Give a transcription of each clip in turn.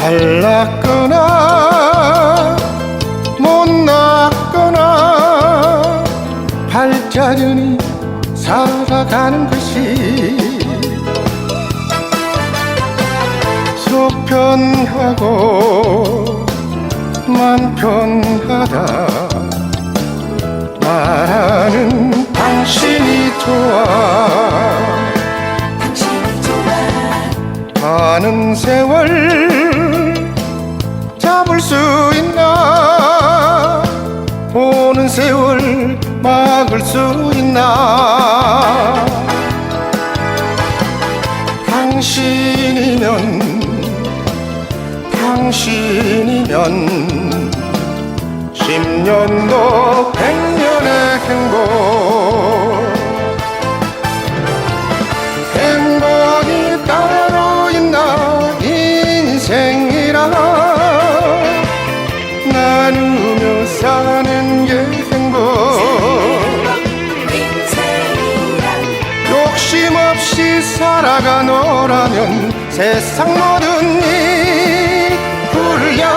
잘났거나 못났거나 발자연히 살아가는 것이 속편하고 맘 편하다 가는 세월 잡을 수 있나? 오는 세월 막을 수 있나? 당신이면 당신이면 십년도 욕심 없이 살아가노라면 세상 모든 일 불려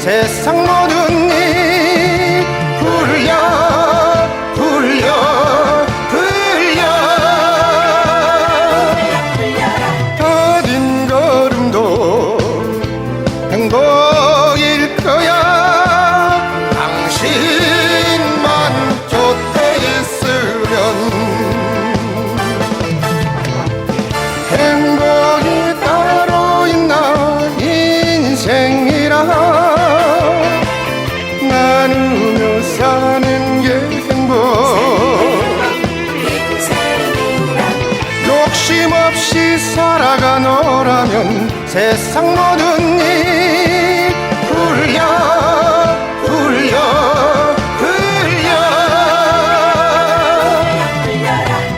세상 모든 세상 모든 일 불려 불려 불려라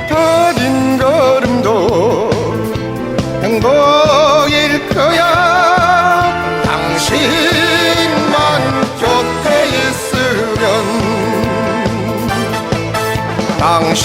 더딘 걸음도 행복일 거야. 당신만 곁에 있으면 당신